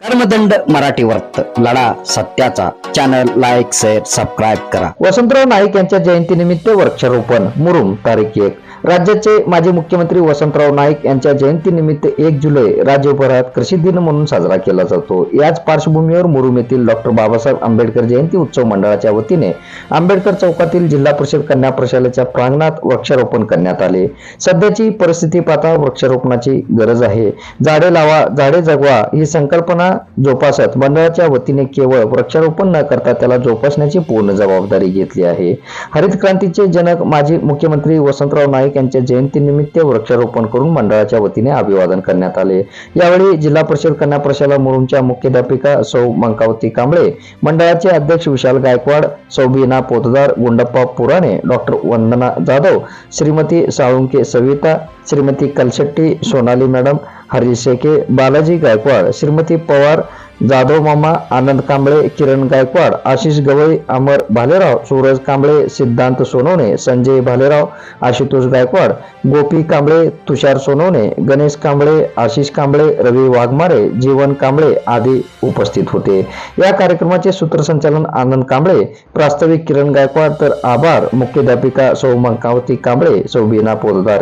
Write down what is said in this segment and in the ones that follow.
कर्मदंड मराठी वर्त लढा सत्याचा. चॅनल लाईक शेअर सबस्क्राईब करा. वसंतराव नाईक यांच्या जयंतीनिमित्त वृक्षारोपण. मुरुम तारीख एक. राज्याचे माजी मुख्यमंत्री वसंतराव नाईक यांच्या जयंतीनिमित्त एक जुलै राज्यभरात कृषी दिन म्हणून साजरा केला जातो. याच पार्श्वभूमीवर मुरुम येथील डॉक्टर बाबासाहेब आंबेडकर जयंती उत्सव मंडळाच्या वतीने आंबेडकर चौकातील जिल्हा परिषद कन्या प्रशालेच्या प्रांगणात वृक्षारोपण करण्यात आले. सध्याची परिस्थिती पाहता वृक्षारोपणाची गरज आहे. झाडे लावा झाडे जगवा ही संकल्पना जोपासत. मंडळाच्या वतीने केवळ वृक्षारोपण न करता त्याला जोपासण्याची पूर्ण जबाबदारी घेतली आहे. हरित क्रांतीचे जनक माजी मुख्यमंत्री वसंतराव नाईक यांच्या जयंतीनिमित्त वृक्षारोपण करून मंडळाच्या वतीने अभिवादन करण्यात आले. यावेळी जिल्हा परिषद कन्या प्रशाला मुरुमच्या मुख्याध्यापिका सौ मंकावती कांबळे मंडळाचे अध्यक्ष विशाल गायकवाड सौ बीना पोतदार गुंडप्पा पुराणे डॉक्टर वंदना जाधव श्रीमती साळुंके सविता श्रीमती कलशेट्टी सोनाली मॅडम हरीश शेके बालाजी गायकवाड श्रीमती पवार जाधव मामा आनंद कांबळे किरण गायकवाड आशिष गवई अमर भालेराव सूरज कांबळे सिद्धांत सोनवणे संजय भालेराव आशुतोष गायकवाड गोपी कांबळे तुषार सोनवणे गणेश कांबळे आशिष कांबळे रवी वाघमारे जीवन कांबळे आदी उपस्थित होते. या कार्यक्रमाचे सूत्रसंचालन आनंद कांबळे प्रास्ताविक किरण गायकवाड तर आभार. मुख्याध्यापिका सौ मंकावती कांबळे सौ बीना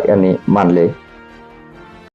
यांनी मानले.